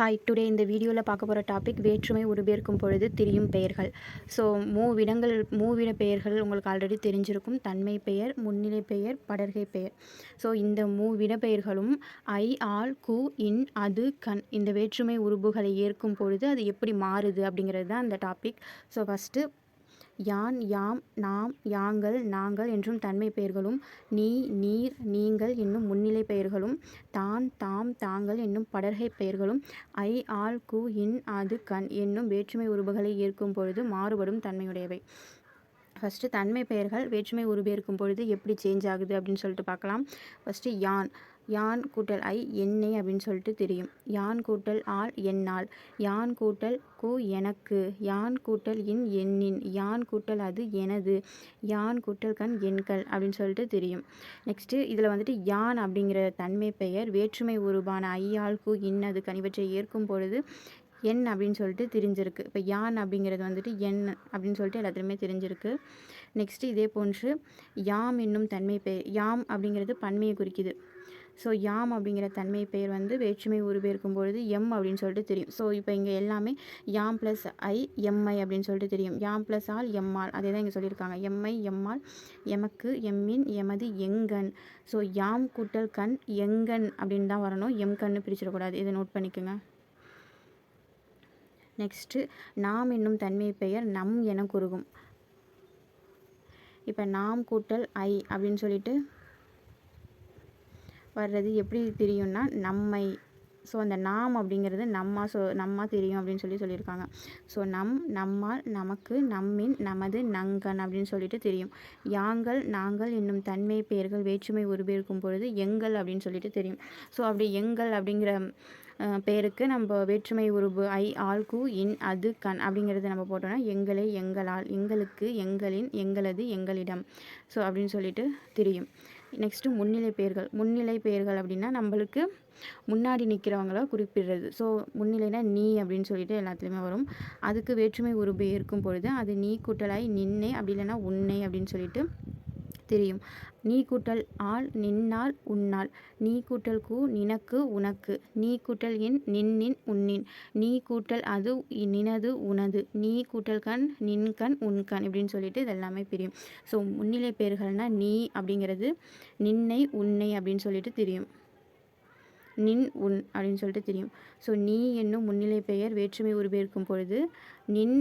Hi today இந்த வீடியோவில் பார்க்க போகிற டாபிக் வேற்றுமை உருபெயர்க்கும் பொழுது திரியும் பெயர்கள். ஸோ மூவிடங்கள் மூவிட பெயர்கள் உங்களுக்கு ஆல்ரெடி தெரிஞ்சிருக்கும். தன்மை பெயர் முன்னிலை பெயர் படர்கை பெயர். ஸோ இந்த மூவிட பெயர்களும் ஐ ஆல் கு இன் அது கண் இந்த வேற்றுமை உருபுகளை ஏற்கும் பொழுது அது எப்படி மாறுது அப்படிங்கிறது தான் அந்த டாபிக் ஸோ ஃபஸ்ட்டு யான் யாம் நாம் யாங்கள் நாங்கள் என்றும் தன்மை பெயர்களும் நீ நீர் நீங்கள் என்னும் முன்னிலை பெயர்களும் தான் தாம் தாங்கள் என்னும் படர்கை பெயர்களும் ஐ ஆல் கு இன் அது கண் என்னும் வேற்றுமை உருபுகளை ஏற்கும் பொழுது மாறுபடும் தன்மையுடையவை. ஃபஸ்ட்டு தன்மை பெயர்கள் வேற்றுமை உருபெயர்க்கும் பொழுது எப்படி சேஞ்ச் ஆகுது அப்படின்னு சொல்லிட்டு பார்க்கலாம். ஃபஸ்ட்டு யான் யான் கூட்டல் ஐ என்னை அப்படின்னு சொல்லிட்டு தெரியும். யான் கூட்டல் ஆள் என்னால். யான் கூட்டல் கு எனக்கு. யான் கூட்டல் இன் எண்ணின். யான் கூட்டல் அது எனது. யான் கூட்டல் கண் எண்கள் அப்படின்னு சொல்லிட்டு தெரியும். நெக்ஸ்ட்டு இதில் வந்துட்டு யான் அப்படிங்கிற தன்மை பெயர் வேற்றுமை உருவான ஐயாள் கு இன்னது கனிவற்றை ஏற்கும் பொழுது என் அப்படின்னு சொல்லிட்டு தெரிஞ்சிருக்கு. இப்போ யான் அப்படிங்கிறது வந்துட்டு என் அப்படின்னு சொல்லிட்டு எல்லாத்துலேயுமே தெரிஞ்சிருக்கு. நெக்ஸ்ட்டு இதே போன்று யாம் என்னும் தன்மை பெயர் யாம் அப்படிங்கிறது பன்மையை குறிக்குது. ஸோ யாம் அப்படிங்கிற தன்மை பெயர் வந்து வேற்றுமை உருவேற்கும் பொழுது எம் அப்படின்னு சொல்லிட்டு தெரியும். ஸோ இப்போ இங்கே எல்லாமே யாம் ப்ளஸ் ஐ எம்ஐ அப்படின்னு சொல்லிட்டு தெரியும். யாம் ப்ளஸ் ஆல் எம்மால் அதே தான் இங்கே சொல்லியிருக்காங்க. எம்ஐ எம்மால் எமக்கு எம்மின் எமது எங்கன். ஸோ யாம் கூட்டல் கண் எங்கன் அப்படின்னு தான் வரணும். எம் கண்ணு பிரிச்சிடக்கூடாது. இதை நோட் பண்ணிக்கோங்க. நெக்ஸ்ட்டு நாம் என்னும் தன்மை பெயர் நம் என குறுகும். இப்போ நாம் கூட்டல் ஐ அப்படின்னு சொல்லிட்டு வர்றது எப்படி தெரியும்னா நம்மை ஸோ அந்த நாம் அப்படிங்கிறது நம்மா சொ நம்மா தெரியும் அப்படின்னு சொல்லி சொல்லியிருக்காங்க. ஸோ நம் நம்மால் நமக்கு நம்மின் நமது நங்கன் அப்படின்னு சொல்லிட்டு தெரியும். யாங்கள் நாங்கள் என்னும் தன்மை பெயர்கள் வேற்றுமை உருபெருக்கும் பொழுது எங்கள் அப்படின்னு சொல்லிட்டு தெரியும். ஸோ அப்படி எங்கள் அப்படிங்கிற பேருக்கு நம்ம வேற்றுமை உருபு ஐ ஆல் கு இன் அது கண் அப்படிங்கிறத நம்ம போட்டோம்னா எங்களை எங்களால் எங்களுக்கு எங்களின் எங்களது எங்களிடம். ஸோ அப்படின்னு சொல்லிட்டு தெரியும். நெக்ஸ்ட்டு முன்னிலை பெயர்கள். முன்னிலை பெயர்கள் அப்படின்னா நம்மளுக்கு முன்னாடி நிற்கிறவங்கள குறிப்பிடுறது. ஸோ முன்னிலைனா நீ அப்படின்னு சொல்லிட்டு எல்லாத்துலேயுமே வரும். அதுக்கு வேற்றுமை உருபு இருக்கும் பொழுது அது நீ கூட்டலாய் நின்னே அப்படி இல்லைன்னா உன்னை அப்படின்னு சொல்லிட்டு தெரியும். நீ கூட்டல் ஆள் நின்னால் உன்னால். நீ கூட்டல் கூ நினக்கு உனக்கு. நீ கூட்டல் என் நின்னின் உன்னின். நீ கூட்டல் அது நினது உனது. நீ கூட்டல் கண் நின் கண் உன் கண் இப்படின்னு சொல்லிட்டு இதெல்லாமே பிரியும். ஸோ முன்னிலை பெயர்கள்னால் நீ அப்படிங்கிறது நின்னை உன்னை அப்படின்னு சொல்லிட்டு தெரியும். நின் உன் அப்படின்னு சொல்லிட்டு தெரியும். ஸோ நீ என்னும் முன்னிலை பெயர் வேற்றுமை உருவேற்கும் பொழுது நின்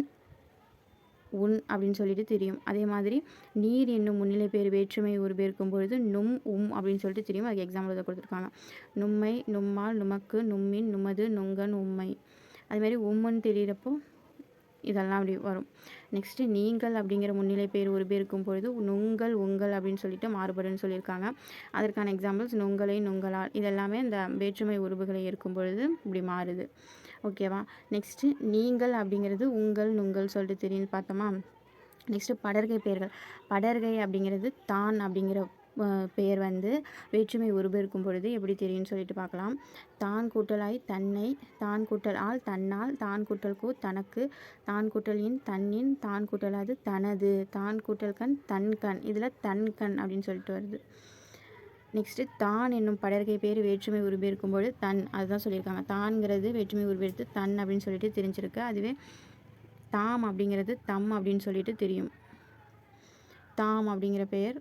உன் அப்படின்னு சொல்லிட்டு தெரியும். அதே மாதிரி நீர் என்னும் முன்னிலை பேர் வேற்றுமை உருபெருக்கும் பொழுது நும் உம் அப்படின்னு சொல்லிட்டு தெரியும். அதுக்கு எக்ஸாம்பிள் இதை கொடுத்துருக்காங்க நும்மை நும்மால் நுமக்கு நும்மின் நுமது நுங்கன் உம்மை. அதுமாதிரி உம்முன்னு தெரியிறப்போ இதெல்லாம் அப்படி வரும். நெக்ஸ்ட்டு நீங்கள் அப்படிங்கிற முன்னிலை பேர் ஒரு பேருக்கும் பொழுது நுங்கள் உங்கள் அப்படின்னு சொல்லிட்டு மாறுபடுன்னு சொல்லியிருக்காங்க. அதற்கான எக்ஸாம்பிள்ஸ் நுங்களை நுங்களால் இதெல்லாமே இந்த வேற்றுமை உருவுகளை இருக்கும் பொழுது இப்படி மாறுது. ஓகேவா நெக்ஸ்ட்டு நீங்கள் அப்படிங்கிறது உங்கள் நுங்கள் சொல்லிட்டு தெரியும் பார்த்தோமா? நெக்ஸ்ட்டு படர்கை பெயர்கள். படர்கை அப்படிங்கிறது தான் அப்படிங்கிற பெயர் வந்து வேற்றுமை உருபெருக்கும் பொழுது எப்படி தெரியும்னு சொல்லிட்டு பார்க்கலாம். தான் கூட்டலாய் தன்னை தான் கூட்டல் ஆள் தன்னால் தான் கூட்டல் கூ தனக்கு தான் கூட்டலின் தன்னின் தான் கூட்டலாது தனது தான் கூட்டல் கண் தன் கண் இதில் தன் கண் அப்படின்னு சொல்லிட்டு வருது. நெக்ஸ்ட்டு தான் என்னும் படர்கை பேர் வேற்றுமை உருபெருக்கும்போது தன் அதுதான் சொல்லியிருக்காங்க. தான்ங்கிறது வேற்றுமை உருபெருத்து தன் அப்படின்னு சொல்லிட்டு தெரிஞ்சிருக்கு. அதுவே தாம் அப்படிங்கிறது தம் அப்படின்னு சொல்லிட்டு தெரியும். தாம் அப்படிங்கிற பெயர்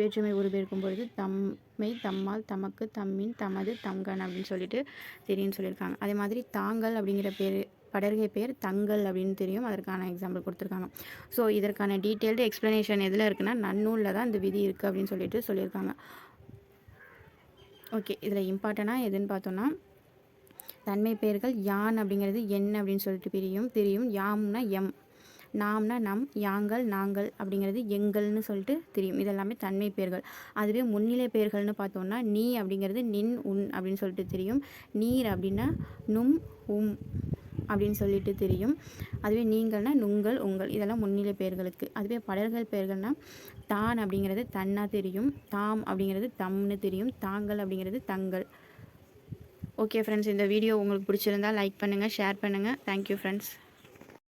வேற்றுமை உருபெருக்கும் பொழுது தம்மை தம்மால் தமக்கு தம்மின் தமது தங்கன் அப்படின்னு சொல்லிட்டு தெரியும்னு சொல்லியிருக்காங்க. அதே மாதிரி தாங்கள் அப்படிங்கிற பேர் படர்கை பேர் தங்கள் அப்படின்னு தெரியும். அதற்கான எக்ஸாம்பிள் கொடுத்துருக்காங்க. ஸோ இதற்கான டீட்டெயில்டு எக்ஸ்ப்ளனேஷன் எதில் இருக்குன்னா நன்னூலில் தான் இந்த விதி இருக்குது அப்படின்னு சொல்லிட்டு சொல்லியிருக்காங்க. ஓகே இதில் இம்பார்ட்டனாக எதுன்னு பார்த்தோன்னா தன்மை பெயர்கள் யான் அப்படிங்கிறது என் அப்படின்னு சொல்லிட்டு பிரியும் தெரியும். யாம்னா எம். நாம்னா நம் யாங்கள் நாங்கள் அப்படிங்கிறது எங்கள்னு சொல்லிட்டு தெரியும். இதெல்லாமே தன்மை பெயர்கள் அதுவே முன்னிலை பெயர்கள்னு பார்த்தோன்னா நீ அப்படிங்கிறது நின் உன் அப்படின்னு சொல்லிட்டு தெரியும். நீர் அப்படின்னா நும் உம் அப்படின்னு சொல்லிட்டு தெரியும். அதுவே நீங்கள்னா நுங்கள் உங்கள் இதெல்லாம் முன்னிலை பெயர்களுக்கு அதுவே படர்கள் பெயர்கள்னால் தான் அப்படிங்கிறது தன்னா தெரியும். தாம் அப்படிங்கிறது தம்னு தெரியும். தாங்கள் அப்படிங்கிறது தங்கள். ஓகே ஃப்ரெண்ட்ஸ் இந்த வீடியோ உங்களுக்கு பிடிச்சிருந்தால் லைக் பண்ணுங்கள் ஷேர் பண்ணுங்கள் தேங்க்யூ ஃப்ரெண்ட்ஸ்